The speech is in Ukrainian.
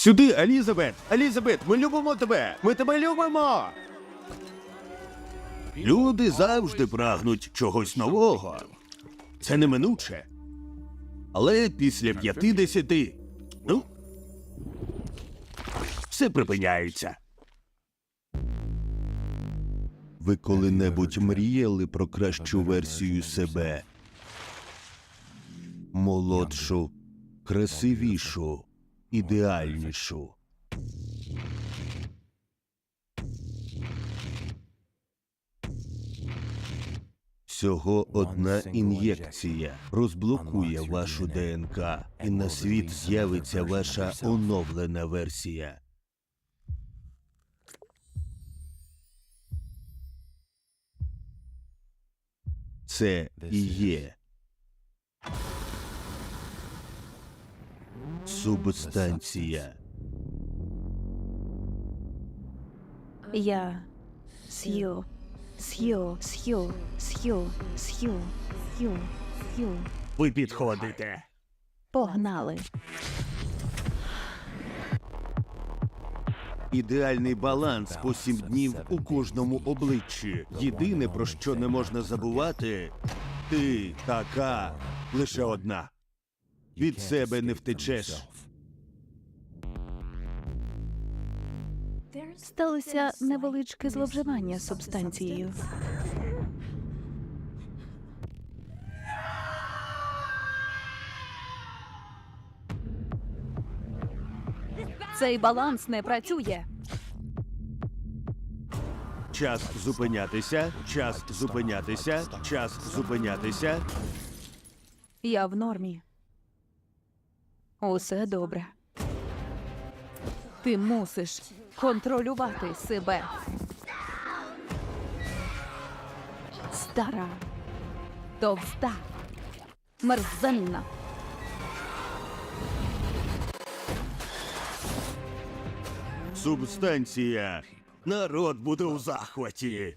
Сюди, Елізабет! Елізабет, ми любимо тебе! Ми тебе любимо! Люди завжди прагнуть чогось нового. Це неминуче. Але після 50, ну, все припиняється. Ви коли-небудь мріяли про кращу версію себе? Молодшу, красивішу, ідеальнішу. Всього одна ін'єкція розблокує вашу ДНК, і на світ з'явиться ваша оновлена версія. Це і є субстанція. Я с'ю, с'ю, с'ю, с'ю, с'ю, с'ю, с'ю. Ви підходите. Погнали. Ідеальний баланс по сім днів у кожному обличчі. Єдине, про що не можна забувати, ти така лише одна. Від себе не втечеш. Сталося невеличке зловживання субстанцією. Цей баланс не працює. Час зупинятися, час зупинятися, час зупинятися. Я в нормі. Усе добре. Ти мусиш контролювати себе. Стара, товста, мерзенна. Субстанція. Народ буде у захваті.